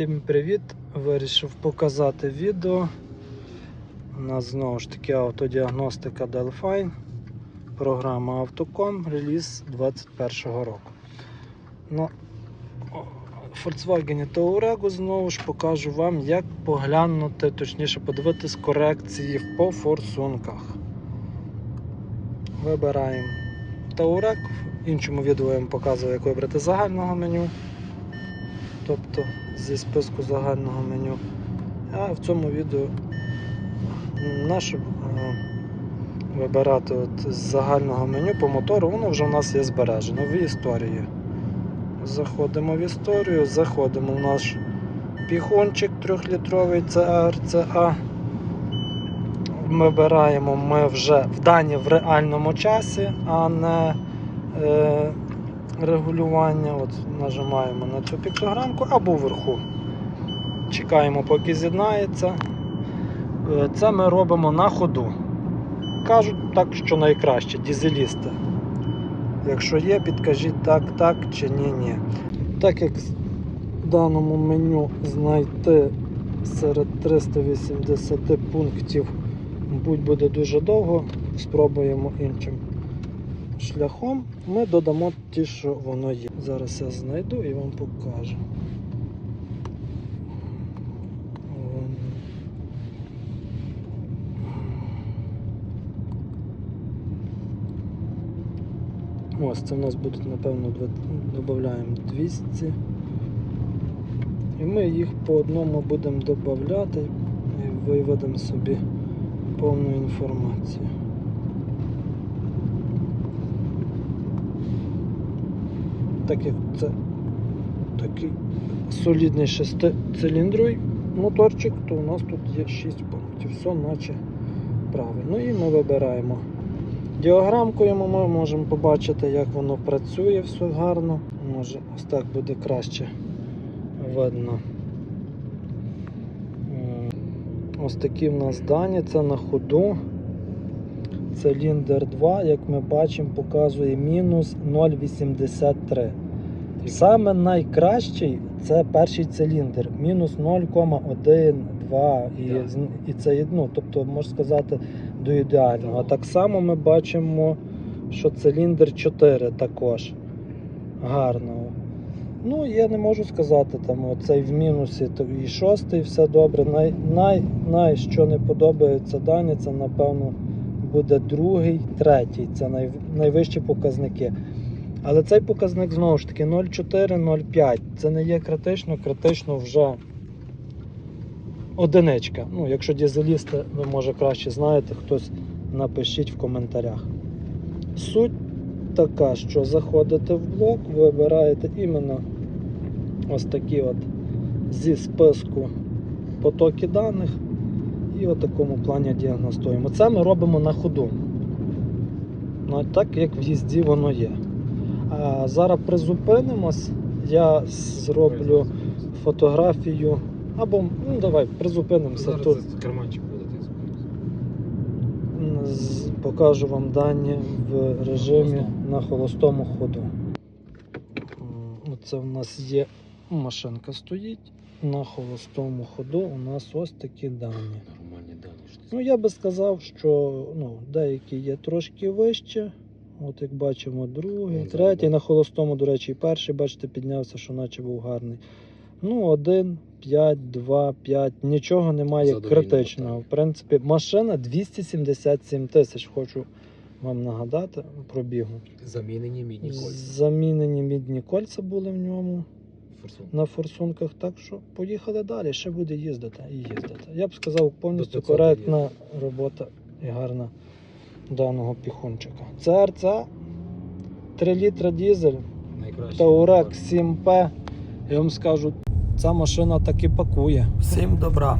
Всім привіт! Вирішив показати відео. У нас знову ж таки автодіагностика Delphine, програма Автocom, реліз 2021 року. На Volkswagen Touareg знову ж покажу вам, як поглянути, точніше подивитись корекції по форсунках. Вибираємо Touareg. В іншому відео я вам показую, як вибрати загального меню тобто зі списку загального меню. А в цьому відео наше е, вибирати от з загального меню по мотору, воно вже в нас є збережено в історії. Заходимо в історію, заходимо в наш піхончик 3-літровий CRCA. Вибираємо ми вже в дані в реальному часі, а не е, регулювання. От Нажимаємо на цю піктограмку або вверху. Чекаємо, поки з'єднається. Е, Це ми робимо на ходу. Кажуть так, що найкраще, дізелісти. Якщо є, підкажіть так, так чи ні, ні. Так як в даному меню знайти серед 380 пунктів, мабуть, буде дуже довго, спробуємо іншим шляхом ми додамо ті, що воно є. Зараз я знайду і вам покажу. Ось це в нас будуть, напевно, додаємо 200. І ми їх по одному будемо додати і виведемо собі повну інформацію. Так це такий солідний шестициліндровий моторчик, то у нас тут є 6 пунктів. Все наче правильно. І ми вибираємо діаграмкою, ми можемо побачити, як воно працює, все гарно. Може ось так буде краще видно. Ось такі в нас дані, це на ходу. Циліндр 2, як ми бачимо, показує мінус 0,83. Саме найкращий це перший циліндр, мінус 0,1, 2 і, і це ну, тобто, можна сказати, до ідеального. А так само ми бачимо, що циліндр 4 також гарного. Ну, я не можу сказати, там оцей в мінусі то і шостий, все добре. Най, най, най, що не подобається дані, це напевно буде другий, третій. Це най, найвищі показники. Але цей показник знову ж таки 0,4, 0,5. Це не є критично, критично вже одиничка. Ну, якщо дізелісти, ви може краще знаєте, хтось напишіть в коментарях. Суть така, що заходите в блок, вибираєте іменно ось такі от зі списку потоки даних і в такому плані діагностуємо. Це ми робимо на ходу. Ну, так як в їзді воно є. Зараз призупинимось, я зроблю фотографію. Або ну давай призупинимося Зараз тут. карманчик Покажу вам дані в режимі на холостому ходу. Це в нас є машинка стоїть. На холостому ходу у нас ось такі дані. Нормальні дані. Ну, я би сказав, що ну, деякі є трошки вище. От як бачимо, другий, третій. На холостому, до речі, і перший, бачите, піднявся, що наче був гарний. Ну, один, 5, 2, 5. Нічого немає Задовільно, критичного. В принципі, машина 277 тисяч. Хочу вам нагадати пробігу. Замінені мідні кольця. Замінені мідні кольця були в ньому Форсунки. на форсунках. Так що поїхали далі, ще буде їздити і їздити. Я б сказав, повністю коректна робота і гарна даного піхончика. Це РЦ 3 літра дізель, Таурек 7П. Я вам скажу, ця машина таки пакує. Всім добра.